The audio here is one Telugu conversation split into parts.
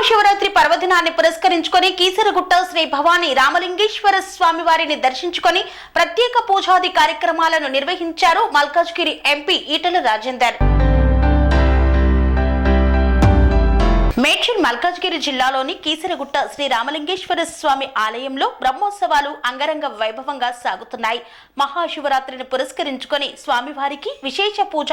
మహాశివరాత్రి పర్వదినాన్ని పురస్కరించుకొని కీసరగుట్ట శ్రీ భవానీ రామలింగేశ్వర స్వామి వారిని దర్శించుకొని ప్రత్యేక పూజాది కార్యక్రమాలను నిర్వహించారు మల్కాజ్గిరి ఎంపీ ఈటల రాజేందర్. మేడ్చల్ మల్కాజ్గిరి జిల్లాలోని కీసరగుట్ట శ్రీ రామలింగేశ్వర స్వామి ఆలయంలో బ్రహ్మోత్సవాలు అంగరంగ వైభవంగా సాగుతున్నాయి. మహాశివరాత్రిని పురస్కరించుకొని స్వామివారికి విశేష పూజ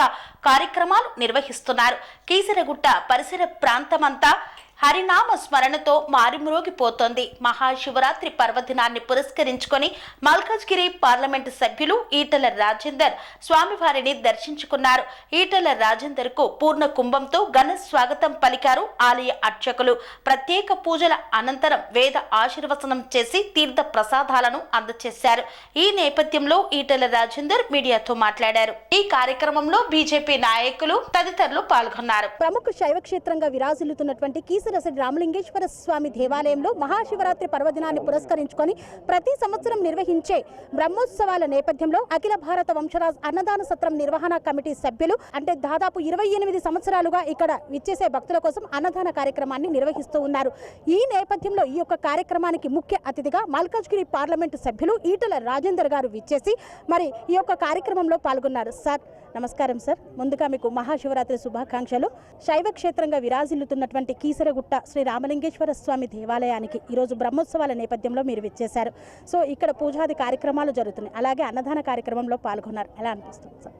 కార్యక్రమాలు నిర్వహిస్తున్నారు. కీసరగుట్ట పరిసర ప్రాంతమంతా హరినామ స్మరణతో మారుమ్రోగిపోతోంది మహాశివరాత్రి పర్వదినాన్ని పురస్కరించుకొని మల్కాజ్గిరి పార్లమెంటు సభ్యులు ఈటల రాజేందర్ స్వామివారిని దర్శించుకున్నారు. ఈటల రాజేందర్కు పూర్ణ కుంభంతో ఘన స్వాగతం పలికారు ఆలయ అర్చకులు. ప్రత్యేక పూజల అనంతరం వేద ఆశీర్వచనం చేసి తీర్థ ప్రసాదాలను అందజేశారు ఈ నేపథ్యంలో ఈటల రాజేందర్ మీడియాతో మాట్లాడారు. ఈ కార్యక్రమంలో బీజేపీ నాయకులు తదితరులు పాల్గొన్నారు. ప్రముఖ శైవ క్షేత్రంగా విరాజిల్లుతున్నటువంటి కీసర శ్రీ రామలింగేశ్వర స్వామి దేవాలయంలో మహాశివరాత్రి పర్వదినాన్ని పురస్కరించుకొని ప్రతి సంవత్సరం నిర్వహించే బ్రహ్మోత్సవాల నేపథ్యంలో అఖిల భారత వంశరాజ్ అన్నదాన సత్రం నిర్వహణ కమిటీ సభ్యులు అంటే దాదాపు ఇరవై ఎనిమిది సంవత్సరాలుగా ఇక్కడ విచ్చేసే భక్తుల కోసం అన్నదాన కార్యక్రమాన్ని నిర్వహిస్తూ ఉన్నారు. ఈ నేపథ్యంలో ఈ యొక్క కార్యక్రమానికి ముఖ్య అతిథిగా మల్కాజ్గిరి పార్లమెంటు సభ్యులు ఈటల రాజేందర్ గారు విచ్చేసి మరి ఈ యొక్క కార్యక్రమంలో పాల్గొన్నారు. సార్ నమస్కారం సార్. ముందుగా మీకు మహాశివరాత్రి శుభాకాంక్షలు. శైవ క్షేత్రంగా విరాజిల్లుతున్నటువంటి కీసరగుట్ట శ్రీ రామలింగేశ్వర స్వామి దేవాలయానికి ఈరోజు బ్రహ్మోత్సవాల నేపథ్యంలో మీరు విచ్చేశారు. సో ఇక్కడ పూజాది కార్యక్రమాలు జరుగుతున్నాయి. అలాగే అన్నదాన కార్యక్రమంలో పాల్గొన్నారు. ఎలా అనిపిస్తుంది సార్?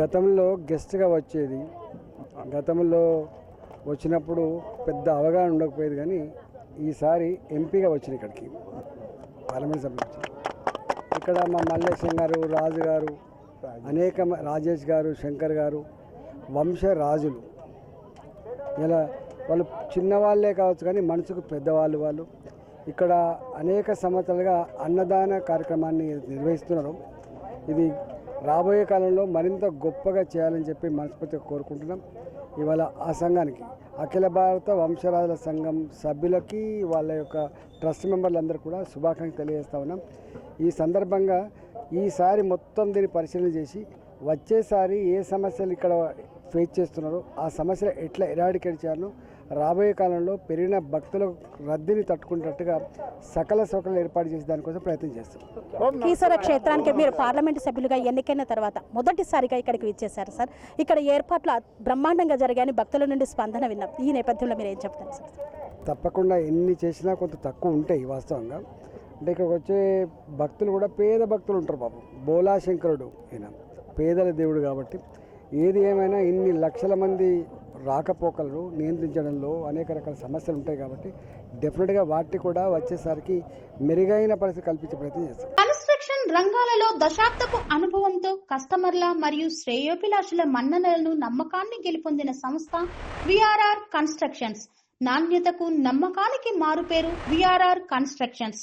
గతంలో గెస్ట్గా వచ్చేది. గతంలో వచ్చినప్పుడు పెద్ద అవగాహన ఉండకపోయేది కానీ ఈసారి ఎంపీగా వచ్చింది ఇక్కడికి. పార్లమెంట్ సభ్యులు ఇక్కడ మా మల్లేశం గారు రాజు గారు అనేక రాజేష్ గారు శంకర్ గారు వంశ రాజులు. ఇలా వాళ్ళు చిన్నవాళ్ళే కావచ్చు కానీ మనసుకు పెద్దవాళ్ళు వాళ్ళు. ఇక్కడ అనేక సంవత్సరాలుగా అన్నదాన కార్యక్రమాన్ని నిర్వహిస్తున్నారు. ఇది రాబోయే కాలంలో మరింత గొప్పగా చేయాలని చెప్పి మనస్ఫూర్తిగా కోరుకుంటున్నాం. ఇవాళ ఆ సంఘానికి అఖిల భారత వంశరాజుల సంఘం సభ్యులకి వాళ్ళ యొక్క ట్రస్ట్ మెంబర్లందరూ కూడా శుభాకాంక్షలు తెలియజేస్తా ఉన్నాం. ఈ సందర్భంగా ఈసారి మొత్తం దీన్ని పరిశీలన చేసి వచ్చేసారి ఏ సమస్యలు ఇక్కడ ఫేస్ చేస్తున్నారో ఆ సమస్యలు ఎట్లా ఎరాడికేట్ చేయాలో రాబోయే కాలంలో పెరిగిన భక్తుల రద్దీని తట్టుకునేటట్టుగా సకల సౌకర్యాలు ఏర్పాటు చేసే దానికోసం ప్రయత్నం చేస్తాం. కీసర క్షేత్రానికి మీరు పార్లమెంటు సభ్యులుగా ఎన్నికైన తర్వాత మొదటిసారిగా ఇక్కడికి విచ్చేశారు సార్. ఇక్కడ ఏర్పాట్లు బ్రహ్మాండంగా జరిగాయని భక్తుల నుండి స్పందన విన్నాం. ఈ నేపథ్యంలో మీరు ఏం చెప్తారు సార్? తప్పకుండా ఎన్ని చేసినా కొంత తక్కువ ఉంటాయి వాస్తవంగా. అంటే ఇక్కడికి వచ్చే భక్తులు కూడా పేద భక్తులు ఉంటారు బాబు. బోలా శంకరుడు ఈయన పేదల దేవుడు కాబట్టి ఏది ఏమైనా ఇన్ని లక్షల మంది రాకపోకలను నియంత్రించడంలో అనేక రకాల సమస్యలు ఉంటాయి కాబట్టి డెఫినెట్గా వాటిని కూడా వచ్చేసరికి మెరుగైన పరిస్థితి కల్పించే ప్రయత్నం చేస్తాం. కన్స్ట్రక్షన్ రంగాలలో దశాబ్దపు అనుభవంతో కస్టమర్ల మరియు శ్రేయోభిలాషుల మన్ననలను నమ్మకాన్ని గెలుపొందిన సంస్థ విఆర్ఆర్ కన్స్ట్రక్షన్స్ నాణ్యతకు నమ్మకానికి మారుపేరు VRR constructions